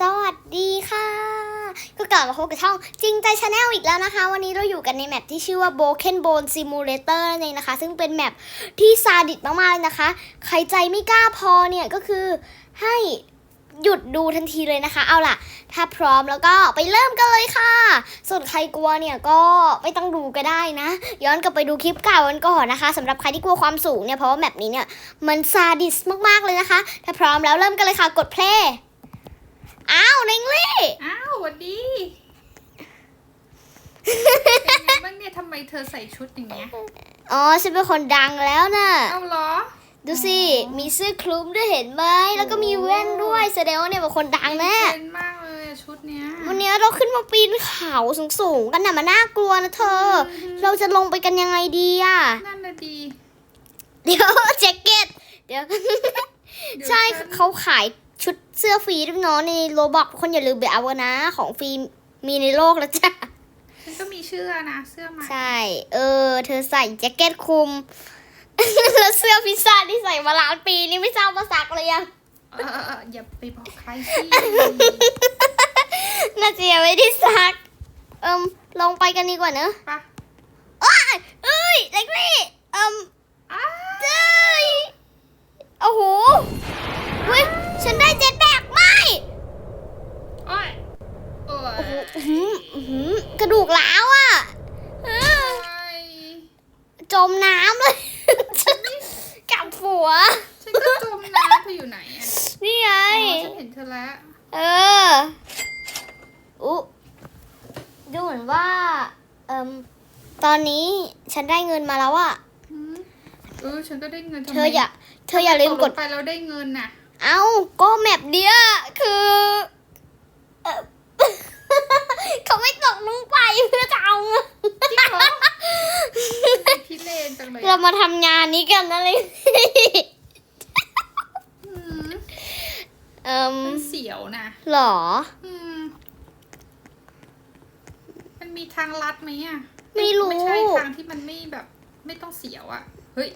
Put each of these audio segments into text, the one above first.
สวัสดีค่ะ ก็กลับมาพบกับช่องจริงใจชาแนลอีกแล้วนะคะ วันนี้เราอยู่กันในแมปที่ชื่อว่า Broken Bone Simulator นั่นเองนะคะ ซึ่งเป็นแมปที่ซาดิสมากๆเลยนะคะ ใครใจไม่กล้าพอเนี่ยก็คือให้หยุดดูทันทีเลยนะคะ เอาล่ะ ถ้าพร้อมแล้วก็ไปเริ่มกันเลยค่ะ ส่วนใครกลัวเนี่ยก็ไม่ต้องดูก็ได้นะ ย้อนกลับไปดูคลิปเก่ากันก่อนนะคะสำหรับใครที่กลัวความสูงเนี่ยเพราะว่าแมปนี้เนี่ยมันซาดิสมากๆเลยนะคะ ถ้าพร้อมแล้วเริ่มกันเลยค่ะกดเพลย์ อ้าวเนงลี่ อ้าวสวัสดีเป็นไงบ้างเนี่ยทำไมเธอใส่ชุดอย่างเงี้ยอ๋อฉันเป็นคนดังแล้วน่ะ เอาเหรอ ดูสิ มีเสื้อคลุมด้วยเห็นไหม แล้วก็มีแว่นด้วย แสดงว่าเนี่ยเป็นคนดังแน่เป็นมากเลยอะชุดเนี้ย วันนี้เราขึ้นมาปีนเขาสูงๆกันน่ะมันน่ากลัวนะเธอเราจะลงไปกันยังไงดีอะ นั่นน่ะดีเดี๋ยวแจ็คเก็ต เดี๋ยว เดี๋ยวใช่ฉันเขาขายชุด เสื้อฟรีด้วยเนาะในโรบอกคนอย่าลืมไปเอานะ ของฟรีมีในโลกแล้วจ้ะฉันก็มีเสื้อนะเสื้อใหม่ใช่ เออ เธอใส่แจ็คเก็ตคลุม แล้วเสื้อพิซซ่าที่ใส่มาล้านปีนี่ไม่ทราบว่าซักเลยยังเออเออเอออย่าไปบอกใครสิน่าจะยังไม่ได้ซัก เอิมลงไปกันดีกว่าเนอะปะอ้ายเอ้ยเล็กนี่เอิมอ้าเจ้ยโอ้โหเฮ้ยฉันได้เจ็ตแบกไม่ โอ้ยโอ้ยอื้อหืออื้อหือกระดูกล้าวอะเออโอ้ยจมน้ำเลย กลับหัว ฉันก็จมน้ำเธออยู่ไหนอะนี่ไง อ๋อฉันเห็นเธอแล้วเออ อุ๊ดูเหมือนว่า เอิมตอนนี้ฉันได้เงินมาแล้วอะหืมเออฉันก็ได้เงินทำไมเธออย่า เธออย่าลืมกดตลงไปแล้วได้เงินน่ะ เอ้า ก็แมปเดียวคือ เอ่อเขาไม่ตกลงไปเพื่อจะเอาเงินจริงเหรอพิเรนจังเลยเราอะมาทำงานนี้กันนะเลยหืมเอิมมันเสียวนะหรออืมมันมีทางลัดไหมอะ ไม่รู้ ไม่ใช่ทางที่มันไม่แบบ ไม่ต้องเสียวอะ เฮ้ย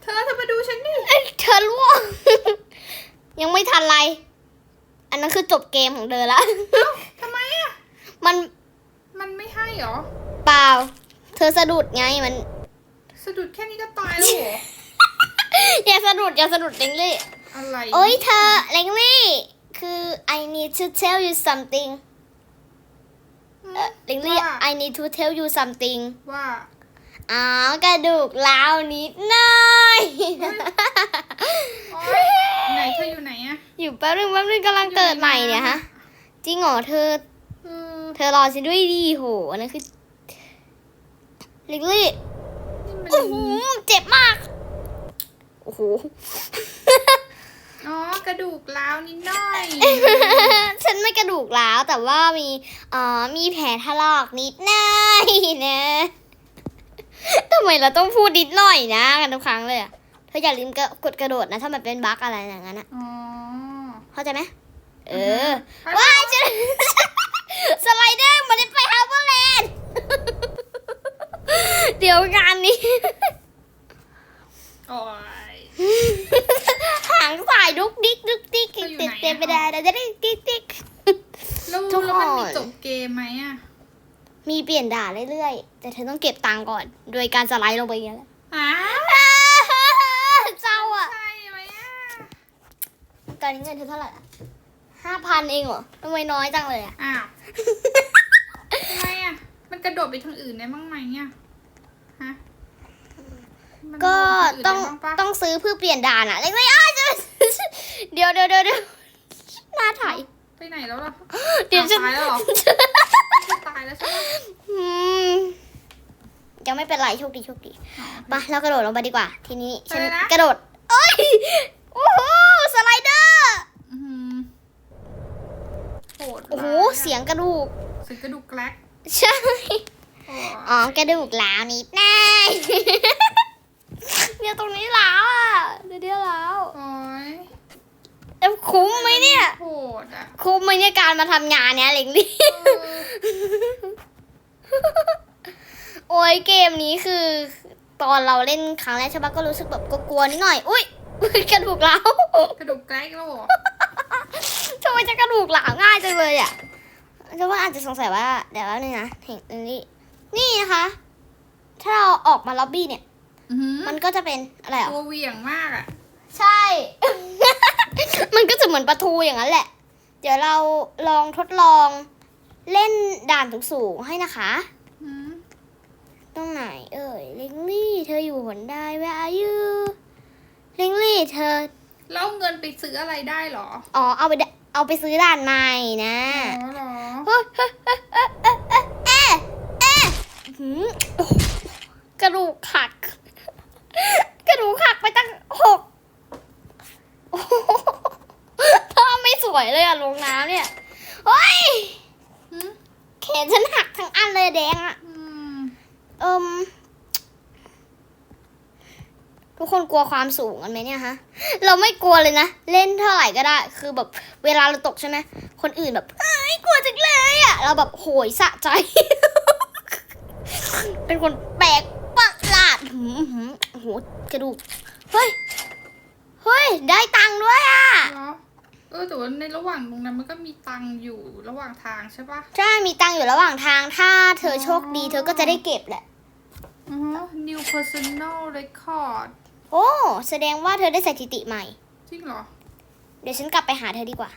เธอเธอมาดูฉันนี่เอ้ยเธอล่วงยังไม่ทันไร อันนั้นคือจบเกมของเธอละทำไมอะ มันมันไม่ให้เหรอ เปล่า เธอสะดุดไงมัน สะดุดแค่นี้ก็ตายแล้วเหรอ อย่าสะดุดอย่าสะดุดเล็งลี่อะไรโอ้ยเธอเล็งลี่ คือ I need to tell you something อืมเอ่อเล็งลี่ว่า I need to tell you something ว่า อ๋อกระดูกร้าวนิดหน่อยโอ๊ยไหนเธออยู่ไหนอะอยู่แป๊บนึงแป๊บนึงกำลังเกิดใหม่เนี่ยฮะ จริงเหรอเธอเออเธอรอฉันด้วยดีโหอันนั้นคือเล็งลี่นี่มันโอ้โหเจ็บมากโอ้โหอ๋อกระดูกร้าวนิดหน่อย ฉันไม่กระดูกร้าวแต่ว่ามีเอ่อมีแผลถลอกนิดหน่อยนะทำไมเราต้องพูดนิดหน่อยนะกันทุกครั้งเลยอะเธออย่าลืมกระกดกระโดดนะ ถ้ามันเป็นบั๊กอะไรอย่างนั้นอะอ๋อเข้าใจไหมเออไปว้ายฉันสไลเดอร์มันได้ไปฮาร์เบอร์แลนด์เดี๋ยวงานนี้โอ้ยหางสายดุกดิกดุกดิกเธออยู่ติดไหนอะเต็มไปได้แล้วจะได้ดิกดิกแล้วทุกแล้วมันมีคนจบเกมไหมอะ มีเปลี่ยนด่านเรื่อยๆ แต่เธอต้องเก็บตังค์ก่อน โดยการสไลด์ลงไปอย่างนี้ยแหละอ้าเจ้าอะ ใช่ไหมอะตอนนี้เงินเธอเท่าไหร่ห้าพันเองเหรอทำไมน้อยจังเลยอะ อ้าวทำไมอะ มันกระโดดไปทางอื่นได้บ้างไหมอะฮะมันก็โดดไปต้องทางอื่นได้บ้างปะ ต้องซื้อเพื่อเปลี่ยนด่านอะเล็กๆอ้าวจะเดี๋ยวเดี๋ยวเดี๋ยวเดี๋ยวหน้าถ่ายไปไหนแล้วล่ะ เดี๋ยวอ้าจะตายแล้วเหรอจะตายแล้วใช่ไหมอืมยังไม่เป็นไรโชคดีโชคดีอ๋อมาเรากระโดดลงไปดีกว่า ทีนี้ฉันไปเลยนะกระโดดเอ้ยโอ้โหสไลเดอร์อื้อหือโหดโอ้โหร้ายะเสียงกระดูกเสียงกระดูกแกลกใช่โอ้อ๋อกระดูกล้าวนิดหน่อยเนี่ยตรงนี้ล้าวอะเดี๋ยวเดี๋ยวล้าวโอ้ยเอ้ยคุ้มไหมเนี่ยโหดอะคุ้มไหมเนี่ยการมาทำงานเนี้ยเล็งลี่เออ โอ้ยเกมนี้คือ ตอนเราเล่นครั้งแรกใช่ปะก็รู้สึกแบบกลัวๆนิดหน่อย อุ้ยอุ๊ยกระดูกล้าวกระดูกแกลกแล้วเหรอทำไมมจะกระดูกหลามง่ายจังเลยอะจะว่าอาจจะสงสัยว่าเดี๋ยวแป๊บนึงนะเห็นนี่นี่นะคะ ถ้าเราออกมาล็อบบี้เนี่ยอื้อหือมันก็จะเป็นอะไรอะตัวเหวี่ยงมากอะ ใช่ มันก็จะเหมือนประตูอย่างนั้นแหละ เดี๋ยวเราลองทดลอง เล่นด่านสูงๆให้นะคะอืมตรงไหนเอ่ยลิงลี่เธออยู่หนได้ where are you ลิงลี่เธอ แล้วเอาเงินไปซื้ออะไรได้เหรออ๋อเอาไปดเอาไปซื้อด่านใหม่นะอ๋อเหรอเฮ้ยเฮ้ยเฮ้ยเฮ้ยเฮ้ยเฮ้ยเอ๊ะเอ๊ะหืมโอ้โหกระดูกหัก กระดูกหักไปตั้งหกโอ้โหถ้าไม่สวยเลยอะลงน้ำเนี่ยเฮ้ยหืมแข นฉันหักทั้งอันเลยแดงอะอืมเอิมทุกคนกลัวความสูงกันไหมเนี่ยฮะ เราไม่กลัวเลยนะ เล่นเท่าไหร่ก็ได้ คือแบบเวลาเราตกใช่ไหมคนอื่นแบบเอ้ยกลัวจังเลยอะเราแบบโหยสะใจ เป็นคนแปลกประหลาดหืมหืมโอ้โหกระดูก เฮ้ย เฮ้ย ได้ตังค์ด้วยอะเหรอ เออแต่ว่าในระหว่างตรงนั้นมันก็มีตังค์อยู่ระหว่างทางใช่ปะ ใช่มีตังค์อยู่ระหว่างทางถ้าเธอโชคดี เธอก็จะได้เก็บแหละ อือฮะ new personal record โอ้ แสดงว่าเธอได้สถิติใหม่ จริงเหรอ เดี๋ยวฉันกลับไปหาเธอดีกว่า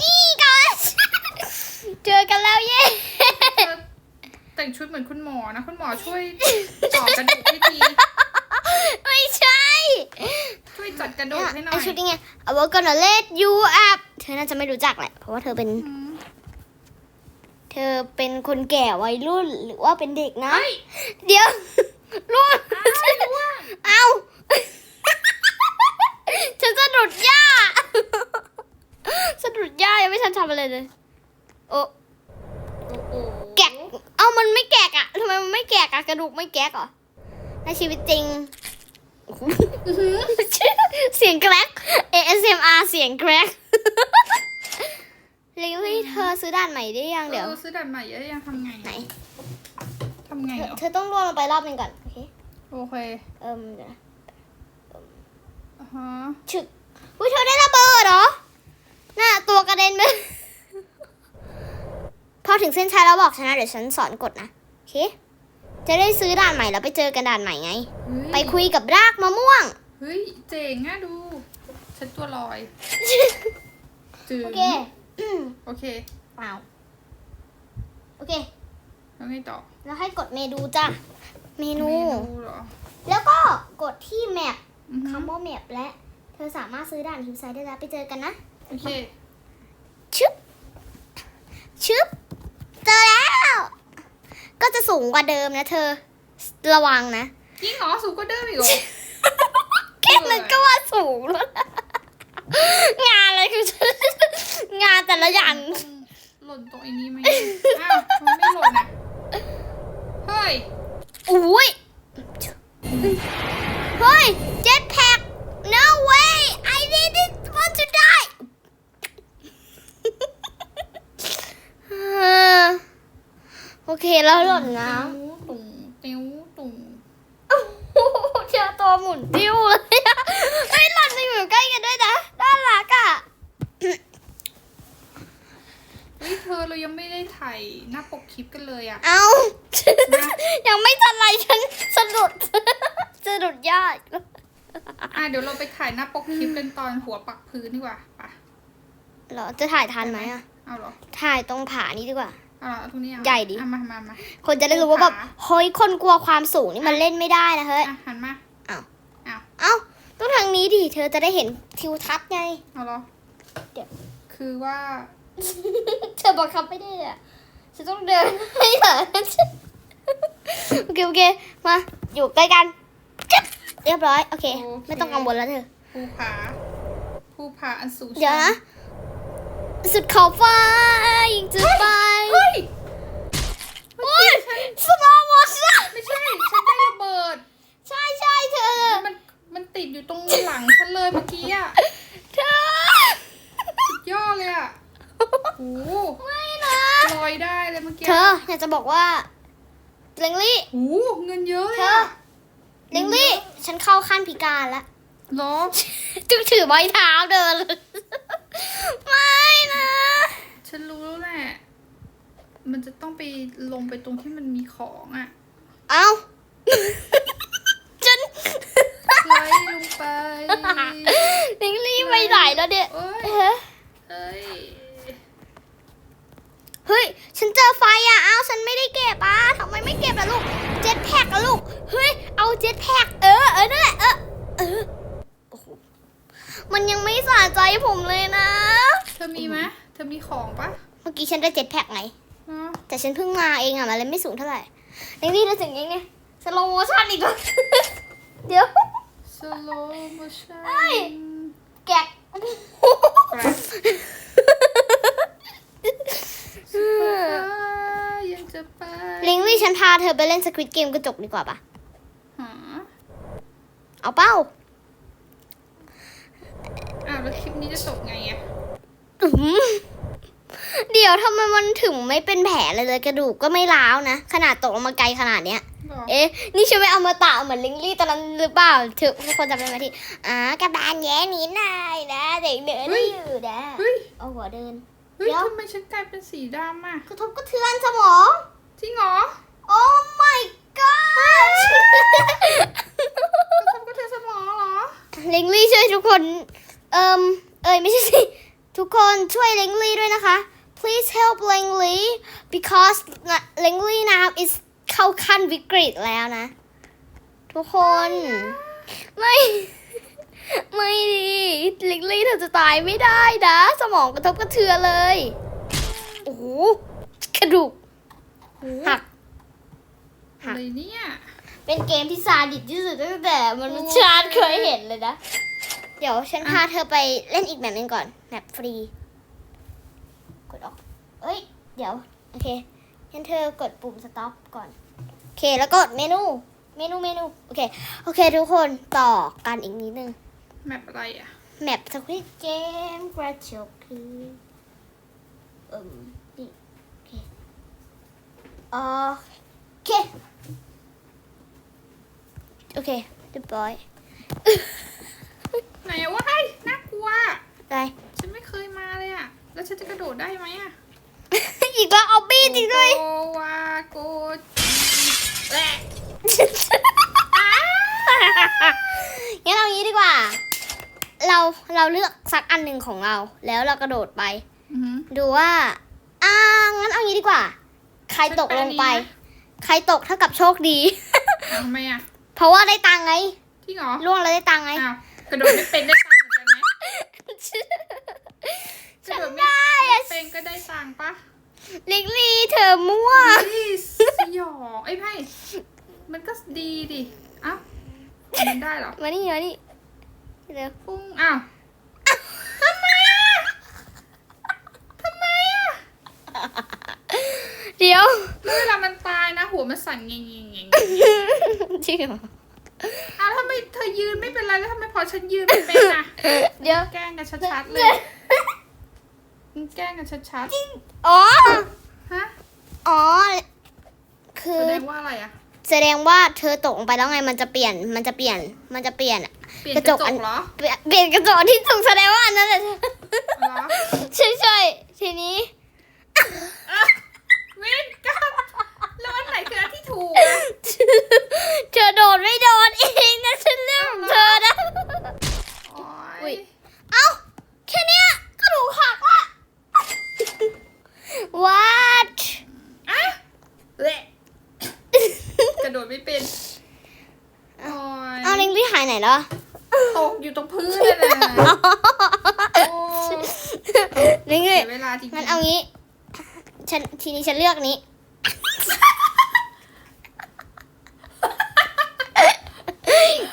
นี่ก่อน เจอกันแล้วเย้เธอแต่งชุดเหมือนคุณหมอนะ คุณหมอช่วยต่อกระดูกให้ที ไม่ใช่ ช่วยจัดกระดูกให้หน่อไอยชุดนี้ไง I was gonna let you up เธอน่าจะไม่รู้จักแหละ เพราะว่าเธอเป็น อืมเธอเป็นคนแก่วัยรุ่นหรือว่าเป็นเด็กนะเฮ้ยเดี๋ยวรุ่นเอาฉันสะดุดหญ้าสะดุดหญ้ายังไม่ทันทำอะไรเลย โอ้โอ้โหแกะเอ้ามันไม่แกะอะทำไมมันไม่แกะอะกระดูกไม่แกะเหรอ ในชีวิตจริงอื้อหือเสียงแกรก ASMR เสียงแกรกลิลลี่เธอซื้อด่านใหม่ได้ยังเดี๋ยว ออซื้อดันใหม่เยอะยังทำไงไหน ทำไงเธอเหรอเธอต้องล่วงลงไปรอบหนึงก่อน โอเค โอเคเอิ่มเดี๋ยวนะอ่าฮะชึกอุ้ยเธอได้ระเบิดเหรอ น่ะตัวกระเด็นไป พอถึงเส้นชัยแล้วบอกฉันนะ เดี๋ยวฉันสอนกดนะ โอเค จะได้ซื้อด่านใหม่แล้วไปเจอกันด่านใหม่ไง เฮ้ยไปคุยกับรากมะม่วง เฮ้ย เจ๋งอะดู ฉันตัวลอยจึงโอเคโอเคเปล่าโอเค แล้วไงต่อแล้วให้กดเมนูจ้ะ เมนู เมนูเหรอแล้วก็กดที่แมปอือฮึคำว่าแมปและ เธอสามารถซื้อด่านฮิวไซด์ได้แล้วไปเจอกันนะ โอเค ชึบ ชึบ เจอแล้ว ก็จะ สูงกว่าเดิมนะเธอ ระวังนะจริงเหรอสูงกว่าเดิมอีกเหรอแค่นั้นก็ว่าสูงแล้วนะงานอะไรคือ งานแต่ละอย่างหล่นตรงไอ้นี้ไหมอ้าวมันไม่หล่นอะ เฮ้ย อุ้ย เฮ้ย เจ็ตแพ็ก no way I didn't want to die เออโอเคแล้วหล่นน้ ติ้วตุ่งติ้วตุ่งำโอ้โหเจอตัวหมุนติ้วเลยอะเฮ้ยหล่นไปอยู่ใกล้กันด้วยนะน่ารักอะ เฮ้ยเธอเรายังไม่ได้ถ่ายหน้าปกคลิปกันเลยอะ เอา ยังไม่ทันไรฉันสะดุด สะดุดยาก อะเดี๋ยวเราไป ถ่ายหน้าปกคลิปกันตอนหัวปักพื้นดีกว่าไปะเหรอจะถ่ายทันไหมอะเอาเหรอถ่ายตรงผานี้ดีกว่าเอาเหรอเอาตรงนี้เอาใหญ่ดิอะมามามาคนจะได้รู้ว่าแบบผาเฮ้ยคนกลัวความสูงนี่มันเล่นไม่ได้นะเฮ้ยอะหันมาอ้าวอ้าวเอ้าต้องทางนี้ดิเธอจะได้เห็นทิวทัศน์ไงเอาเหรอเดี๋ยวคือว่า เธอบังคับไม่ได้อะฉันต้องเดินให้เหรอโอเคโอเคมาอยู่ใกล้กันจึ๊บ เรียบร้อยโอเค ไม่ต้องกังวลแล้วเธอ ภูผาภูผาอันสูงเดี๋ยวนะ สุดขอบฟ้ายิงจะไปเฮ้ย โอ้ยสโลโมชั่นไม่ใช่ ฉันได้ระเบิด ใช่ใช่เธอ มัน มันติดอยู่ตรงหลังฉันเลยเมื่อกี้อะเธอสุดยอดเลยอะโอ้โหไม่นะ ลอยได้เลยเมื่อกี้เธออยากจะบอกว่าเลงลี่ โอ้โหเงินเยอะเลยเธออะเลิงลี่ฉันเข้าขั้นพิการแล้วหรอจึงถือไม้เท้าเดินเลยไม่นะ ฉันรู้แล้วแหละ มันจะต้องไปลงไปตรงที่มันมีของอะ เอ้า ฉันไหลลงไปลิงลี่ไปไหนแล้วเนี่ยเฮ้ย เฮ้ย ฉันเจอไฟอะ เอาฉันไม่ได้เก็บอะทำไมไม่เก็บล่ะลูก เจ็ดแพ็กล่ะลูก เฮ้ย เอาเจ็ตแพ็กเออ เออนั่นแหละเออ เออโอ้โหมันยังไม่สะใจผมเลยนะ เธอมีไหมเธอมีของปะเมื่อกี้ฉันได้เจ็ตแพ็กไงอ๋อแต่ฉันเพิ่งมาเองอะ มันเลยไม่สูงเท่าไหร่ลิงลี่เราถึงยังไงสโลโมชั่นอีกแล้ว เดี๋ยว สโลโมชั่นเอ้ยแกะยังจะไปลิงลี่ฉันพาเธอไปเล่นสควิตเกมกระจกดีกว่าปะหา เอาเป้าอ้าวแล้วคลิปนี้จะจบไงอะอื้อหือเดี๋ยวทำไมมันถึงไม่เป็นแผลเลยเลยกระดูกก็ไม่ร้าวนะ ขนาดตกลงมาไกลขนาดเนี้ยบอกเอ๊ะ นี่ฉันไม่เอามาตะเหมือนลิงลี่ตอนนั้นหรือเปล่าทุกทุกคนจำได้ไหมที่อ่ากระบาลแย่นิดหน่อยนะเด็กเดินไม่อยู่นะเฮ้ยเอาหัวเดินเฮ้ยเดี๋ยวทำไมฉันกลายเป็นสีดำอะกระทบกระเทือนสมองจริงเหรอโอ้ god กระทบกระเทสมองเหรอลิงลี่ช่วยทุกคน เอิมเอ้ยไม่ใช่สิ ทุกคนช่วยลิงลี่ด้วยนะคะ please help ลิงลี่ because ลิงลี่ now is เข้าขั้นวิกฤตแล้วนะ ทุกคน ไม่ ไม่ดีลิงลี่เธอจะตายไม่ได้นะ สมองกระทบกระเทือนเลย โอ้โหกระดูกหัก อะไรเนี่ย เป็นเกมที่ซาดิสที่สุดตั้งแต่มนุษย์โอ้ยชาติเคยเห็นเลยนะ เดี๋ยวฉันพาเธอไปเล่นอีกแบบหนึงก่อนแบบฟรี กดออก เอ้ย เดี๋ยว โอเคงั้นเธอกดปุ่ม stop ก่อน โอเค แล้วกดเมนู เมนู เมนู โอเค โอเค ทุกคนต่อกันอีกนิดนึง แมปอะไรอะแมปสควิตเกมกระจกคือเอิ่มนี่โอเคโอเคโอเคเรียบร้อยไหนอะวะไอ้น่ากลัวได้ฉันไม่เคยมาเลยอะแล้วฉันจะกระโดดได้ไหมอะอีกแล้วเอาบี้จริงด้วยโกวาโกแหละงั้นเอางี้ดีกว่า เราเราเลือกสักอันหนึ่งของเรา แล้วเรากระโดดไปอือหือดูว่าอ่างั้นเอางี้ดีกว่า ใครตกลงไปฉันไปอันนี้นะใครตกเท่ากับโชคดีอ้าวทำไมอะ เพราะว่าได้ตังค์ไงจริงเหรอล่วงแล้วได้ตังค์ไงอ้าวกระโดดไม่เป็นได้ตังค์เหมือนกันไหมกระโดดไม่ไม่เป็นก็ได้ตังค์ปะลิกลี่เธอมั่วเฮ้ยสยองไอ้ยไพ่มันก็ดีดิเอ้ามันได้เหรอมานี่มานี่เร็วปุ้งอ้าว เดี๋ยวแล้วเวลามันตายนะหัวมันสั่นเงี้ยเงี้ยเงี้ยจริงเหรออ้าวทำไมเธอยืนไม่เป็นไรแล้วทำไมพอฉันยืนไม่เป็นอะเดี๋ยวแกล้งกันชัดๆเลยมึงแกล้งกันชัดอ๋อๆฮะอ๋อคืแสอดงว่าอะไรอะแสดงว่าเธอตกลงไปแล้วไงมันจะเปลี่ยนมันจะเปลี่ยนมันจะเปลี่ยนเปลี่ยนกระจกกระจกอันเหรอเปลี่ยนเปลี่ยนกระจกที่ถูกแสดงว่าอันนั้นแหละเหรอใช่ใช่ทีนี้ อะวินกับแล้วอันไหนคืออันที่ถูกอะเธอโดนไม่โดนเองนะฉันเรื่องของเธอนะ โอ๊อุ๊ยยเอ้า แค่เนี้ยกระดูกหักอะ what อะเละกระโดดไม่เป็นโอ้ยเอาลิงลี่หายไหนแล้วตกอยู่ตรงพื้นเลยนะโอ้ลิงเสีลี่ยเวลาจริงๆงั้นเอางี้ ฉันทีนี้ฉันเลือกนี้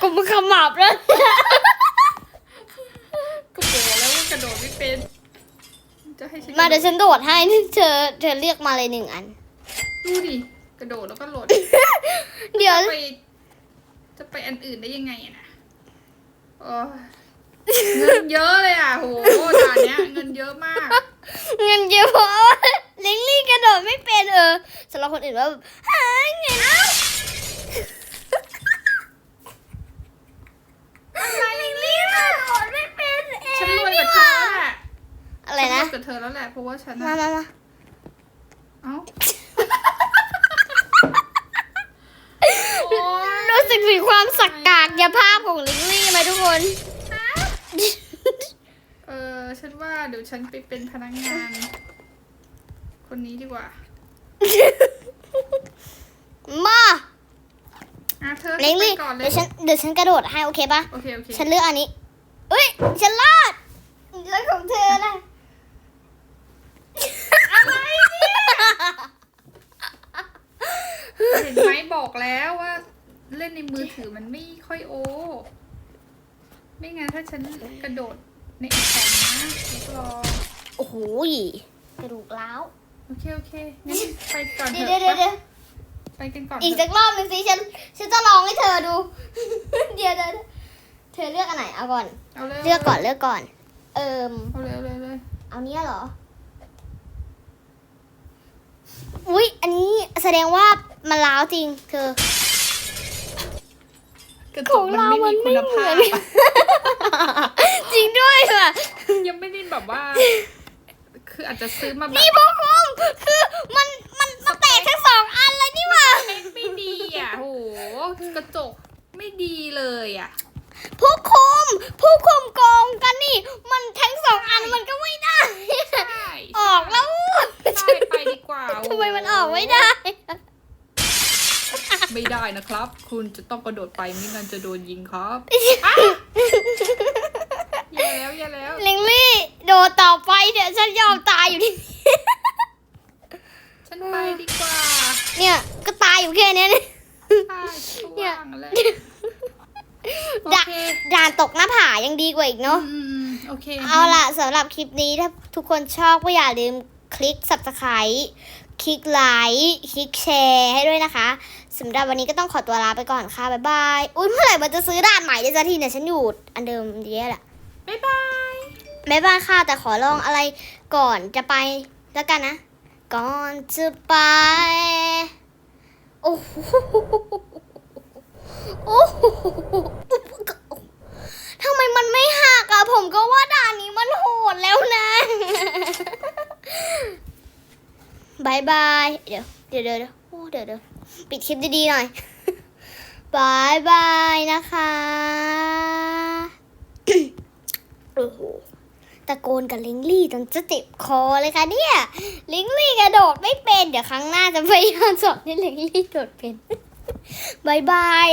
กูมันขมับแล้วก็บอกแล้วว่ากระโดดไม่เป็น จะให้ฉันมาเดี๋ยวฉันโดดให้เธอเธอเลือกมาเลยหนึ่งอัน ดูดิ กระโดดแล้วก็หล่นเดี๋ยวไปจะไปอันอื่นได้ยังไงอะนะโอ้ย เงินเยอะเลยอะโหด่านเนี้ยเงินเยอะมาก เงินเยอะเพราะว่าลิงลี่กระโดดไม่เป็นเออสำหรับคนอื่นว่าแบบหาเงินอะไรลิงลี่กระโดดไม่เป็นเองฉันรวยกว่าเธอแล้วแหละอะไรฉันะรวยกว่าเธอแล้วแหละเพราะว่าฉันมาน่ะมามาเอ้าโอ๊ย รู้สึกถึงความสักกากยภาพของลิงลี่ไหมทุกคนเออฉันว่าเดี๋ยวฉันไปเป็นพนักงาน คนนี้ดีกว่ามาอะเธอลิงลี่ไปก่อนเลเดี๋ยยวฉันเดี๋ยวฉันกระโดดให้โอเคปะโอเคโอเคฉันเลือกอันนี้เอ้ยฉันรอดแล้วของเธอล่ะอะไรเนี่ยเห็นไหมบอกแล้วว่า เล่นในมือถือมันไม่ค่อยโอ ไม่งั้นถ้าฉันกระโดด ในอีกแผ่นนะรับรองโอ้โหกระดูกร้าวโอเค โอเคงั้นไปก่อนเถเดี๋ยวเดี๋ยวอะเดี๋ยวไปกันก่อนอีกเถสัอะกรอบหนึ่งสิฉันฉันจะลองให้เธอดู เดี๋ยวเดี๋ยวเดี๋ยวเธอเลือกอันไหนเอาก่อน เอาเลยเลือกก่อนเลือกก่อน เอิมเอาเลยเอาเลยเอาเลยเอาเนี้ยเหรอ อุ๊ย อันนี้แสดงว่ามันล้าวจริง เธอ กระจขกองมันเราไม่มัมีนคุไม่ณเหมืภาอพนอะ จริงด้วยค่ะ ยังไม่ได้แบบว่า คื ออาจจะซื้อมาแบบนี่พวกคุมคือมันมันมันแตกทั้งสองอันเลยนี่หว่าไม่ไม่ดีอะโหกระจกไม่ดีเลยอะผู้คุมผู้คุมโกงกันนี่ มันทั้งสองอันมันก็ไม่ได้ใช่ออกแล้วใช่ไปดีกว่าทำไมมันออกไม่ได้ ไม่ได้นะครับ คุณจะต้องกระโดดไปไม่งั้นจะโดนยิงครับอย่า แล้วอย่าแล้วลิงลี่โดดต่อไปเดี๋ยวฉันยอมตายอยู่ที่ฉันไปดีกว่าเนี่ยก็ตายอยู่แค่เนี้ยเนี่ยใช่ช่วางเลยโอด่าเคด่านตกหน้าผายังดีกว่าอีกเนาะ อืมโอเคเอาล่ะสำหรับคลิปนี้ถ้าทุกคนชอบก็อย่าลืมคลิก subscribe คลิกไลค์คลิกแชร์ให้ด้วยนะคะสำหรับวันนี้ก็ต้องขอตัวลาไปก่อนค่ะ บ๊ายบาย อุ้ยเมื่อไหร่มันจะซื้อด่านใหม่ได้สักทีเนี่ย ฉันอยู่อันเดิมดีแล้วแหละ บ๊ายบายบ๊ายบายค่ะ แต่ขอลองอะไรก่อนจะไปแล้วกันนะ ก่อนจะไป โอ้โหโอ้โหทำไมมันไม่หักอะผมก็ว่าด่านนี้มันโหดแล้วนะบายบาย เดี๋ยวเดี๋ยวเดี๋ยวเดี๋ยวโอ้เดี๋ยวเดี๋ยวปิดคลิปดีๆหน่อยบายบายนะคะ โอ้โห ตะโกนกับลิงลี่จนจะเจ็บคอเลยค่ะเนี่ย ลิงลี่กระโดดไม่เป็น เดี๋ยวครั้งหน้าจะพยายามสอนให้ลิงลี่โดดเป็นบายบาย